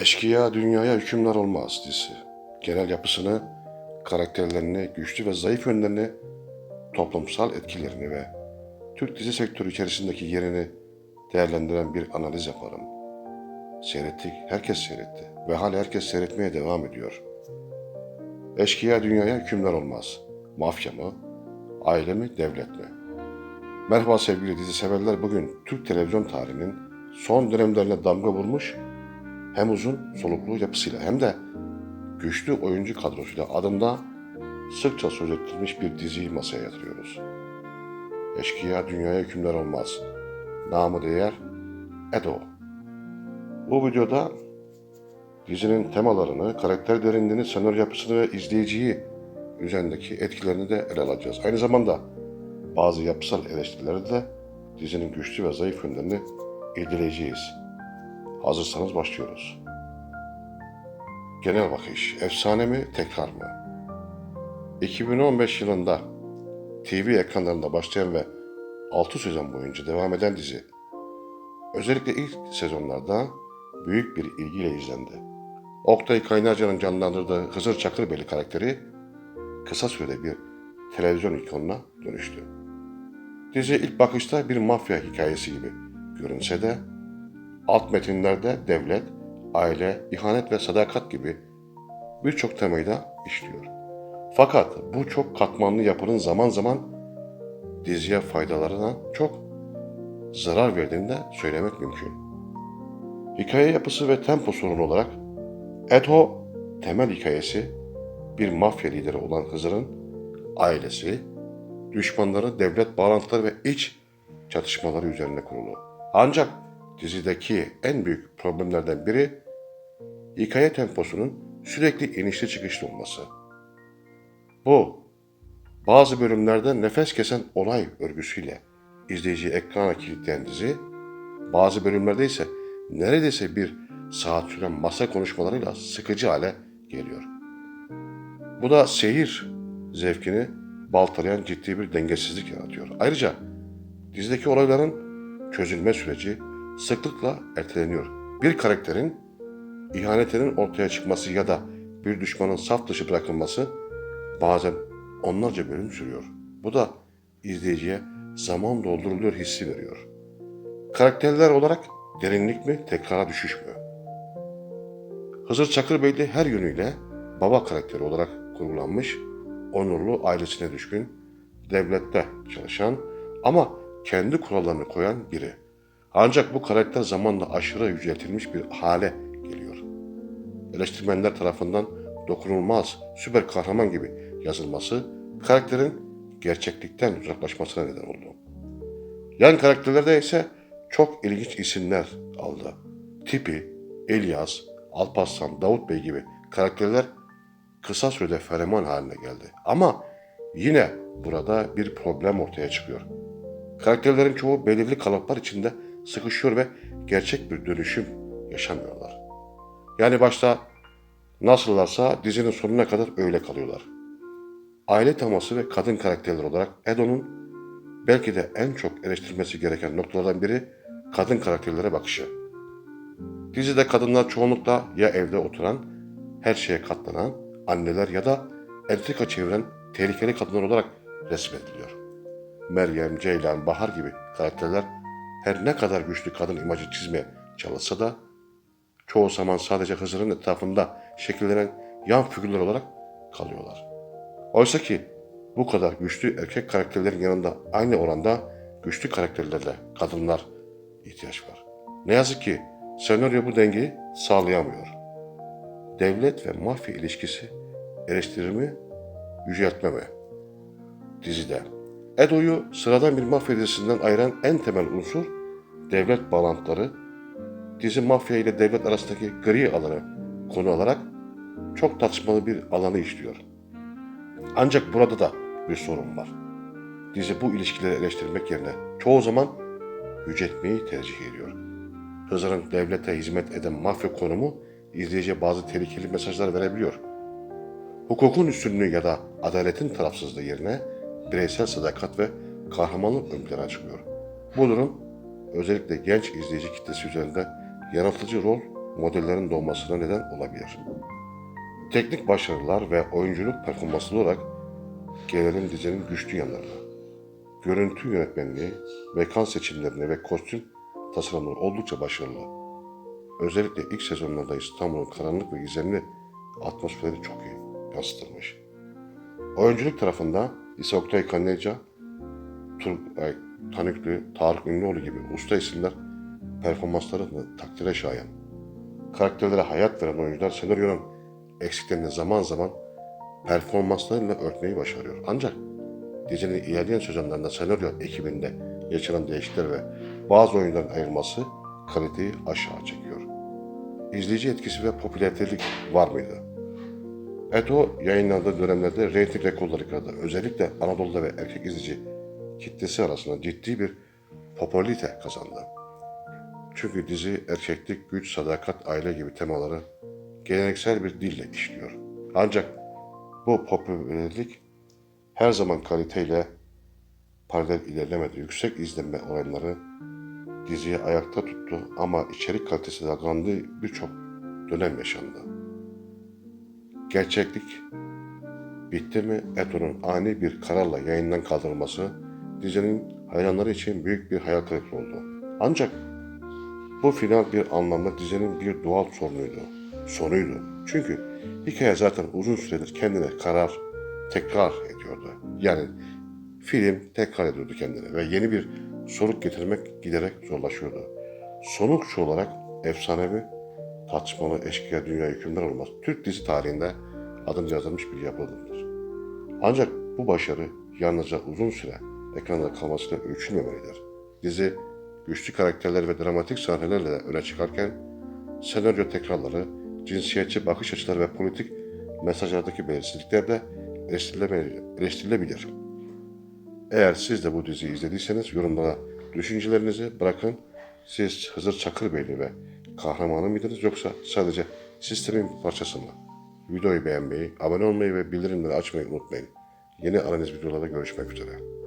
Eşkıya Dünyaya Hükümler Olmaz dizisi. Genel yapısını, karakterlerini, güçlü ve zayıf yönlerini, toplumsal etkilerini ve Türk dizi sektörü içerisindeki yerini değerlendiren bir analiz yaparım. Seyrettik, herkes seyretti ve hala herkes seyretmeye devam ediyor. Eşkıya Dünyaya Hükümler Olmaz. Mafya mı? Aile mi? Devlet mi? Merhaba sevgili dizi severler. Bugün Türk televizyon tarihinin son dönemlerine damga vurmuş hem uzun soluklu yapısıyla hem de güçlü oyuncu kadrosuyla adında sıkça söz ettirilmiş bir diziyi masaya yatırıyoruz. Eşkıya dünyaya hükümler olmaz. Namı değer Edo. Bu videoda dizinin temalarını, karakter derinliğini, senaryo yapısını ve izleyiciyi üzerindeki etkilerini de ele alacağız. Aynı zamanda bazı yapısal eleştirileri de dizinin güçlü ve zayıf yönlerini irdeleyeceğiz. Hazırsanız başlıyoruz. Genel bakış, efsane mi, tekrar mı? 2015 yılında TV ekranlarında başlayan ve 6 sezon boyunca devam eden dizi, özellikle ilk sezonlarda büyük bir ilgiyle izlendi. Oktay Kaynarca'nın canlandırdığı Hızır Çakırbeli karakteri kısa sürede bir televizyon ikonuna dönüştü. Dizi ilk bakışta bir mafya hikayesi gibi görünse de alt metinlerde devlet, aile, ihanet ve sadakat gibi birçok temayı da işliyor. Fakat bu çok katmanlı yapının zaman zaman diziye faydalarına çok zarar verdiğini de söylemek mümkün. Hikaye yapısı ve tempo sorunu olarak Eto temel hikayesi bir mafya lideri olan Hızır'ın ailesi, düşmanları, devlet bağlantıları ve iç çatışmaları üzerine kurulu. Ancak dizideki en büyük problemlerden biri hikaye temposunun sürekli inişli çıkışlı olması. Bu bazı bölümlerde nefes kesen olay örgüsüyle izleyiciyi ekrana kilitleyen dizi, bazı bölümlerde ise neredeyse bir saat süren masa konuşmalarıyla sıkıcı hale geliyor. Bu da seyir zevkini baltalayan ciddi bir dengesizlik yaratıyor. Ayrıca dizideki olayların çözülme süreci sıklıkla erteleniyor. Bir karakterin ihanetinin ortaya çıkması ya da bir düşmanın saf dışı bırakılması bazen onlarca bölüm sürüyor. Bu da izleyiciye zaman dolduruluyor hissi veriyor. Karakterler olarak derinlik mi, tekrara düşüş mü? Hızır Çakırbeyli her yönüyle baba karakteri olarak kurgulanmış, onurlu ailesine düşkün, devlette çalışan ama kendi kurallarını koyan biri. Ancak bu karakter zamanla aşırı yüceltilmiş bir hale geliyor. Eleştirmenler tarafından dokunulmaz, süper kahraman gibi yazılması karakterin gerçeklikten uzaklaşmasına neden oldu. Yan karakterlerde ise çok ilginç isimler aldı. Tipi, İlyas, Alparslan, Davut Bey gibi karakterler kısa sürede fenomen haline geldi. Ama yine burada bir problem ortaya çıkıyor. Karakterlerin çoğu belirli kalıplar içinde sıkışıyor ve gerçek bir dönüşüm yaşamıyorlar. Yani başta nasıllarsa dizinin sonuna kadar öyle kalıyorlar. Aile teması ve kadın karakterler olarak Edo'nun belki de en çok eleştirilmesi gereken noktalardan biri kadın karakterlere bakışı. Dizide kadınlar çoğunlukla ya evde oturan, her şeye katlanan anneler ya da entrika çeviren tehlikeli kadınlar olarak resmediliyor. Meryem, Ceylan, Bahar gibi karakterler her ne kadar güçlü kadın imajı çizmeye çalışsa da çoğu zaman sadece Hızır'ın etrafında şekillenen yan figürler olarak kalıyorlar. Oysa ki bu kadar güçlü erkek karakterlerin yanında aynı oranda güçlü karakterlerle kadınlar ihtiyaç var. Ne yazık ki senaryo bu dengeyi sağlayamıyor. Devlet ve mafya ilişkisi eleştirir mi, yüceltme mi? Dizide. Edo'yu sıradan bir mafya dizisinden ayıran en temel unsur devlet bağlantıları. Dizi mafya ile devlet arasındaki gri alanı konu alarak çok tartışmalı bir alanı işliyor. Ancak burada da bir sorun var. Dizi bu ilişkileri eleştirmek yerine çoğu zaman yüceltmeyi tercih ediyor. Hızır'ın devlete hizmet eden mafya konumu izleyiciye bazı tehlikeli mesajlar verebiliyor. Hukukun üstünlüğü ya da adaletin tarafsızlığı yerine bireysel sadakat ve kahramanlık ön plana çıkıyor. Bu durum özellikle genç izleyici kitlesi üzerinde yanıltıcı rol modellerin doğmasına neden olabilir. Teknik başarılar ve oyunculuk performanslı olarak gelelim dizinin güçlü yanlarına. Görüntü yönetmenliği, mekan seçimlerine ve kostüm tasarımları oldukça başarılı. Özellikle ilk sezonlarda İstanbul'un karanlık ve gizemli atmosferi çok iyi yansıtılmış. Oyunculuk tarafında ise Oktay Kanlıca, Turgay Tanıklı, Tarık Ünlüoğlu gibi usta isimler performanslarını takdire şayan. Karakterlere hayat veren oyuncular senaryonun eksiklerini zaman zaman performanslarıyla örtmeyi başarıyor. Ancak dizinin ilerleyen sezonlarında senaryo ekibinde yaşanan değişiklikler ve bazı oyunların ayrılması kaliteyi aşağı çekiyor. İzleyici etkisi ve popülaritelik var mıydı? Eto yayınlandığı dönemlerde reyting rekorları kırdı. Özellikle Anadolu'da ve erkek izleyici kitlesi arasında ciddi bir popülarite kazandı. Çünkü dizi erkeklik, güç, sadakat, aile gibi temaları geleneksel bir dille işliyor. Ancak bu popülerlik her zaman kaliteyle paralel ilerlemedi. Yüksek izlenme oranları diziyi ayakta tuttu ama içerik kalitesi dalgalandığı birçok dönem yaşandı. Gerçeklik bitti mi? Eto'nun ani bir kararla yayından kaldırılması dizinin hayranları için büyük bir hayal kırıklığı oldu. Ancak bu final bir anlamda dizinin bir doğal sorunuydu. Sonuydu. Çünkü hikaye zaten uzun süredir kendine karar tekrar ediyordu. Yani film tekrar ediyordu kendine ve yeni bir soluk getirmek giderek zorlaşıyordu. Sonuç olarak efsanevi, tartışmalı eşkıya dünya hükümdar olmaz. Türk dizi tarihinde adını yazılmış bir yapıdır. Ancak bu başarı yalnızca uzun süre ekranda kalmasıyla ölçülmemelidir. Dizi güçlü karakterler ve dramatik sahnelerle öne çıkarken senaryo tekrarları, cinsiyetçi bakış açıları ve politik mesajlardaki belirsizlikler de eleştirilebilir. Eğer siz de bu diziyi izlediyseniz yorumlara düşüncelerinizi bırakın. Siz Hızır Çakırbeyli ve kahramanı mıydınız yoksa sadece sistemin bir parçası mı? Videoyu beğenmeyi, abone olmayı ve bildirimleri açmayı unutmayın. Yeni analiz videolarda görüşmek üzere.